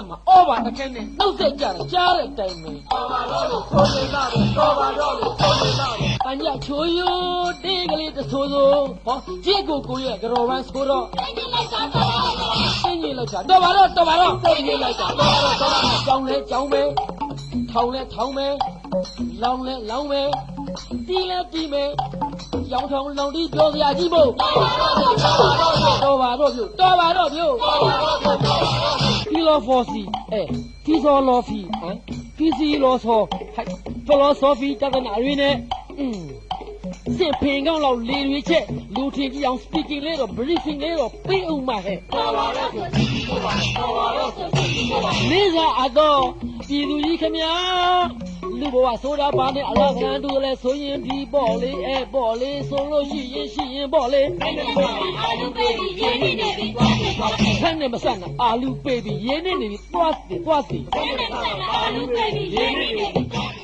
အရက်မှာအော်ပါတစ်ခဲနဲ့နှုတ်ဆက်ကြတာကြားတဲ့အတိုင်းပဲတော်ပါတော့လို့ဆိုနေတာပဲတော်ပါတော့လို့ဆိုနေတာပဲအညာချိုးယိုတေးကလေးတဆိုးဆိုးဟောကြည့်ကိုကိုရဲ့ကြော်ဝမ်းဆိုတော့စင်းကြီးလိုက်တာတော်ပါတော့တော်ပါတော့စင်းကြီးလိုက်တာတော်ပါတော့တော်ပါတော့ကြောင်းလဲကြောင်းပဲထောင်လဲထောင်ပဲလောင်းလဲလောင်းပဲ တီးလဲတီးပဲရောင်ထောင်လောင်တီးပြောစရာကြီးမို့တော်ပါတော့ပြုတော်ပါတော့ပြု philosophy အဲ philosophy ဟမ် philosophy ဟဲ့ philosophy တက္ကနာရင်းနဲ့อืมစင်ဖင်ကောင်းလောက်လေရွေချက်လူထင်ကြည့်အောင် speaking လေးတော့ briefing လေးတော့ပြီးအောင်မှာဟဲ့နေစားအတော့ပြည်သူကြီးခမညာ လူဘဝဆိုတာဘာနဲ့အလားကန်တူလဲဆိုရင်ဒီပေါ့လေးအဲပေါ့လေးဆိုလို့ရှိရင်ရှိရင်ပေါ့လေးဖက်နဲ့မဆန်တာအာလူပေးပြီးရင်းနေနေပြီးသွားစီသွားစီ Baby, baby, baby, baby.